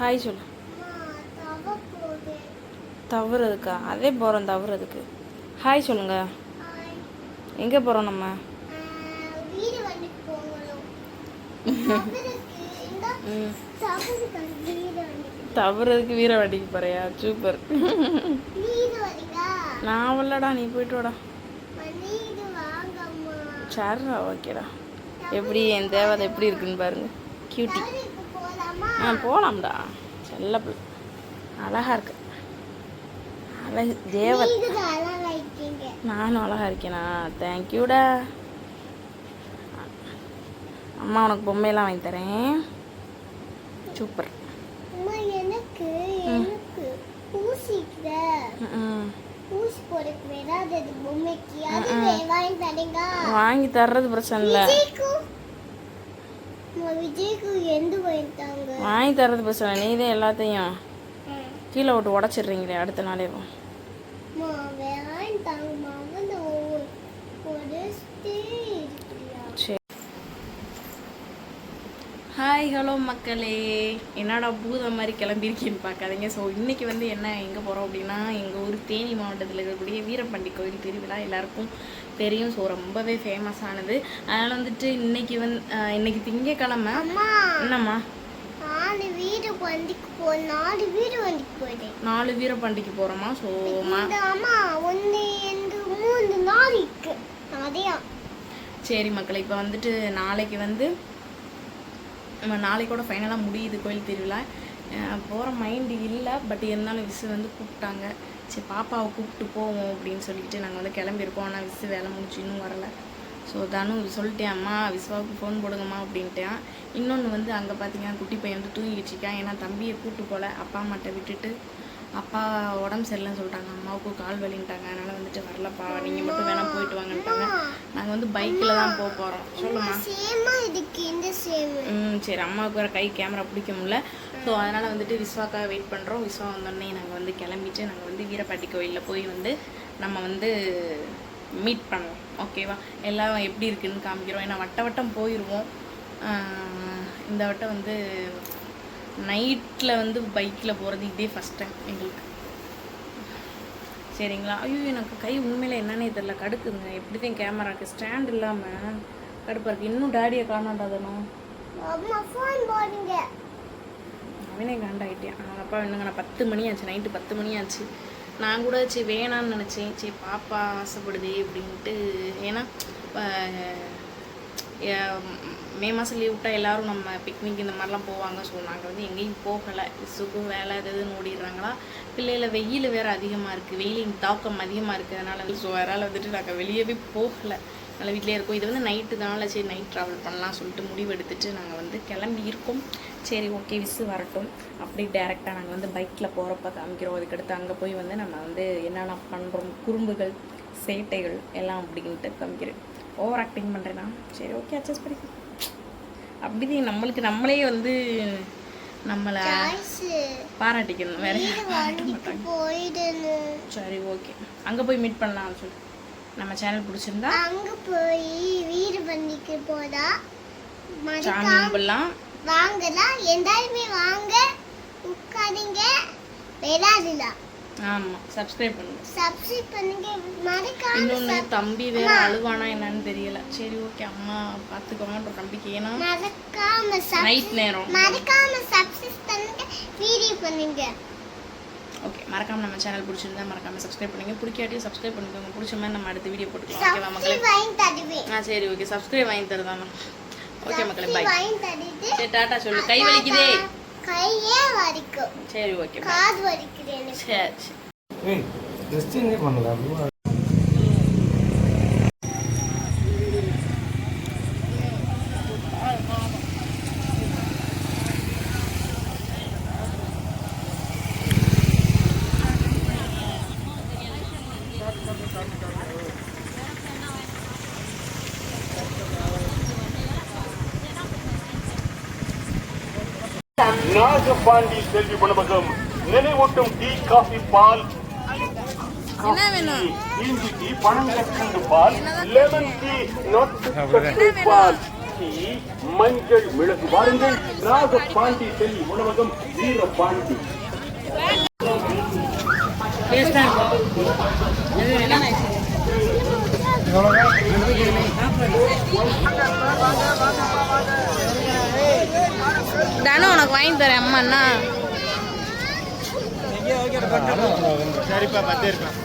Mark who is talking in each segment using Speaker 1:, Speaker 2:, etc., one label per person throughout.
Speaker 1: Hi சொல்லு தவறுதுக்கா அதே போகிறோம் தவறுதுக்கு ஹாய் சொல்லுங்க. எங்கே போகிறோம் நம்ம? தவறுதுக்கு வீரவாடிக்கு போறியா? சூப்பர். நான் வரலடா நீ போயிட்டு வாடா. சரிடா ஓகேடா. எப்படி என் தேவதை எப்படி இருக்குன்னு பாருங்க. கியூட்டி ஆ போகலாம்டா செல்ல பிள்ளை அழகா இருக்கு. அழகு
Speaker 2: இருக்கீங்க.
Speaker 1: நானும் அழகா இருக்கேனா? தேங்க்யூடா அம்மா உனக்கு பொம்மையெல்லாம் வாங்கி தரேன். சூப்பர்
Speaker 2: எனக்கு எனக்கு பொம்மைக்கு அது வாங்கி தரீங்க
Speaker 1: வாங்கி தர்றது பிரச்சனை இல்லை.
Speaker 2: வாங்கி.
Speaker 1: பிரச்சனை இல்லை நீ தான் எல்லாத்தையும் கீழே விட்டு உடச்சிடுறீங்களே அடுத்த நாளே ஹாய் ஹலோ மக்களே. என்னடா பூதம் மாதிரி கிளம்பியிருக்கேன்னு பார்க்காதீங்க. ஸோ இன்றைக்கி வந்து என்ன எங்கே போகிறோம் அப்படின்னா எங்கள் ஊர் தேனி மாவட்டத்தில் இருக்கக்கூடிய வீரப்பண்டி கோயில் திருவிழா எல்லாருக்கும் தெரியும் ஸோ ரொம்பவே ஃபேமஸானது அதனால் வந்துட்டு இன்னைக்கு வந்து இன்னைக்கு திங்கக்கிழமை.
Speaker 2: அம்மா
Speaker 1: என்னம்மா?
Speaker 2: நாலு வீடு வண்டிக்கு போ நாலு வீடு வண்டிக்கு போயிட்டேன்.
Speaker 1: நாலு வீரப்பண்டிக்கு போகிறோமா ஸோ
Speaker 2: அம்மா ஒன்று ரெண்டு மூணு நாலு இருக்கு. அதையா?
Speaker 1: சரி மக்களே இப்போ வந்துட்டு நாளைக்கு வந்து நம்ம நாளைக்கோட ஃபைனலாக முடியுது கோயில் திருவிழா. போகிற மைண்டு இல்லை பட் இருந்தாலும் விசு வந்து கூப்பிட்டாங்க. சரி பாப்பாவை கூப்பிட்டு போவோம் அப்படின்னு சொல்லிட்டு நாங்கள் வந்து கிளம்பியிருக்கோம். ஆனால் விசு வேலை முடிச்சு இன்னும் வரல. ஸோ தனு சொல்லிட்டேன் அம்மா விஸ்வாவுக்கு ஃபோன் போடுங்கம்மா அப்படின்ட்டேன். இன்னொன்று வந்து அங்கே பார்த்தீங்கன்னா குட்டி பையன் வந்து தூங்கிட்டு இருக்கான். ஏன்னா தம்பியை கூப்பிட்டு போகல அப்பா அம்மாட்ட விட்டுட்டு அப்பா உடம்பு சரியில்லைன்னு சொல்லிட்டாங்க. அம்மாவுக்கும் கால் வலின்ட்டாங்க. அதனால் வந்துட்டு வரலப்பா. நீங்கள் மட்டும் வேணால் போயிட்டு வாங்கன்ட்டாங்க. நாங்கள் வந்து பைக்கில் தான் போக போகிறோம் சொல்லுமா ம் சரி அம்மாவுக்கு வேறு கை கேமரா பிடிக்க முடியல. ஸோ அதனால் வந்துட்டு விஸ்வாக்காக வெயிட் பண்ணுறோம் விஸ்வா வந்தோடனே நாங்கள் வந்து கிளம்பிட்டு நாங்கள் வந்து வீரபாட்டி கோயிலில் போய் வந்து நம்ம வந்து மீட் பண்ணுவோம். ஓகேவா எல்லாம் எப்படி இருக்குன்னு காமிக்கிறோம். ஏன்னா வட்ட வட்டம் போயிடுவோம் இந்த வட்டம் வந்து நைட்டில் வந்து பைக்கில் போகிறது இதே ஃபஸ்ட் டைம் எங்களுக்கு. சரிங்களா? ஐயோ எனக்கு கை உண்மையில் என்னன்னே தெரில கடுக்குங்க. எப்படி தான் கேமராக்கு ஸ்டாண்ட் இல்லாமல் கடுப்பாக இருக்குது இன்னும் டேடியை காணாண்டாதனும்
Speaker 2: அம்மா ஃபோன் போடுங்க
Speaker 1: காண்டாயிட்டேன். அவங்க அப்பா என்னங்க நான் பத்து மணி ஆச்சு நைட்டு பத்து மணி ஆச்சு நான் கூட சரி வேணான்னு நினச்சேன். சரி பாப்பா ஆசைப்படுதே அப்படின்ட்டு. ஏன்னா மே மாதம் லீவ் விட்டால் எல்லோரும் நம்ம பிக்னிக் இந்த மாதிரிலாம் போவாங்க. ஸோ நாங்கள் வந்து எங்கேயும் போகலை. சுகம் வேலை அது இதுன்னு ஓடிடுறாங்களா? பிள்ளைகள வெயில் வேறு அதிகமாக இருக்குது வெயிலின் தாக்கம் அதிகமாக இருக்குது அதனால் ஸோ அதனால் வந்துட்டு நாங்கள் வெளியவே போகலை. நல்ல வீட்டிலே இருக்கோம். இது வந்து நைட்டு தானே சரி நைட் ட்ராவல் பண்ணலாம் சொல்லிட்டு முடிவு எடுத்துட்டு நாங்கள் வந்து கிளம்பி இருக்கோம் சரி ஓகே விசு வரட்டும். அப்படி டேரெக்டாக நாங்கள் வந்து பைக்கில் போகிறப்ப காமிக்கிறோம். அதுக்கடுத்து அங்கே போய் வந்து நம்ம வந்து என்னென்ன பண்ணுறோம் குறும்புகள் சேட்டைகள் எல்லாம் அப்படின்ட்டு காமிக்கிறேன். ஓவர் ஆக்டிங் பண்ணுறேன்னா சரி ஓகே அட்ஜஸ்ட் பண்ணிக்கலாம் அப்படிதான் நம்மளுக்கு நம்மளே வந்து நம்மளை பாராட்டிக்கணும். வேற சரி ஓகே அங்கே போய் மீட் பண்ணலாம்னு சொல்லி. நம்ம சேனல் பிடிச்சிருந்தா
Speaker 2: அங்க போய் வீடு வண்டிக்கு போதா?
Speaker 1: சாமி கும்பிடலாம்.
Speaker 2: வாங்கலாம் எல்லாருமே வாங்க உட்காருங்க விளையாடலாம்.
Speaker 1: ஆமாம் சப்ஸ்கிரைப் பண்ணுங்க.
Speaker 2: சப்ஸ்கிரைப் பண்ணுங்க மறக்காம
Speaker 1: இன்னொன்று தம்பி வேற அழுவானா என்னன்னு தெரியல. சரி ஓகே அம்மா பார்த்துக்கோங்கன்ற நம்பிக்கை. ஏன்னா
Speaker 2: மறக்காம
Speaker 1: நைட் நேரம்.
Speaker 2: மறக்காம சப்ஸ்கிரைப் பண்ணுங்க வீடியோ பண்ணுங்க.
Speaker 1: ஓகே மறக்காம நம்ம சேனல் பிடிச்சிருந்தா மறக்காம சப்ஸ்கிரைப் பண்ணுங்க. பிடிக்காட்டியும் சப்ஸ்கிரைப் பண்ணிக்கோங்க. பிடிச்ச மாதிரி நம்ம அடுத்த வீடியோ போட்டுக்கலாம். ஓகேவா மக்களே?
Speaker 2: சப்ஸ்கிரைப் வாங்கி தருவேன்.
Speaker 1: ஆ சரி ஓகே சப்ஸ்கிரைப் வாங்கி தருதாமா ஓகே மக்களே
Speaker 2: தருது
Speaker 1: சரி டாட்டா சொல்லு. கை வலிக்குதே?
Speaker 2: கையே வலிக்கும்.
Speaker 1: சரி ஓகே
Speaker 2: காது வலிக்குது எனக்கு.
Speaker 1: சரி சரி.
Speaker 3: ஏய்
Speaker 4: நாகபாண்டி செல்வி உணவகம் நினைவூட்டும் டீ காஃபி பால். இஞ்சி டீ பனங்கற்கண்டு பால் லெமன் டீ நொட்டு பால். அரிசி மஞ்சள் மிளகு வாருங்கள். நாகப்பாண்டி செல்வி உணவகம் வீரபாண்டி.
Speaker 1: தானே உனக்கு வாங்கி தரேன் அம்மாண்ணா.
Speaker 3: சரிப்பா பத்து இருப்பேன்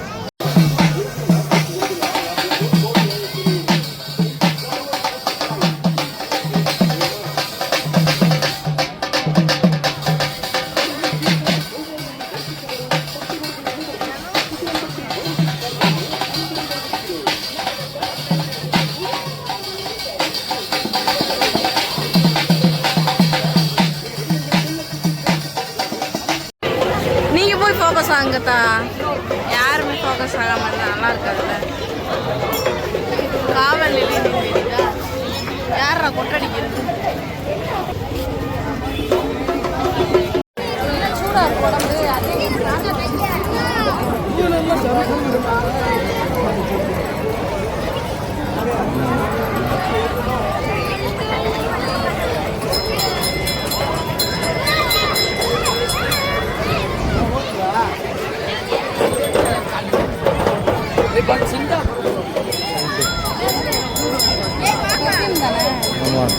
Speaker 1: ஃபோக்கஸ் ஆகுங்கத்தா யாருமே ஃபோக்கஸ் ஆக இருந்தா நல்லா இருக்காதுல்ல? காவல் நிலையம் யாரா கொட்டடிக்கிறது சூடாக இருக்கு
Speaker 3: ஆமாம்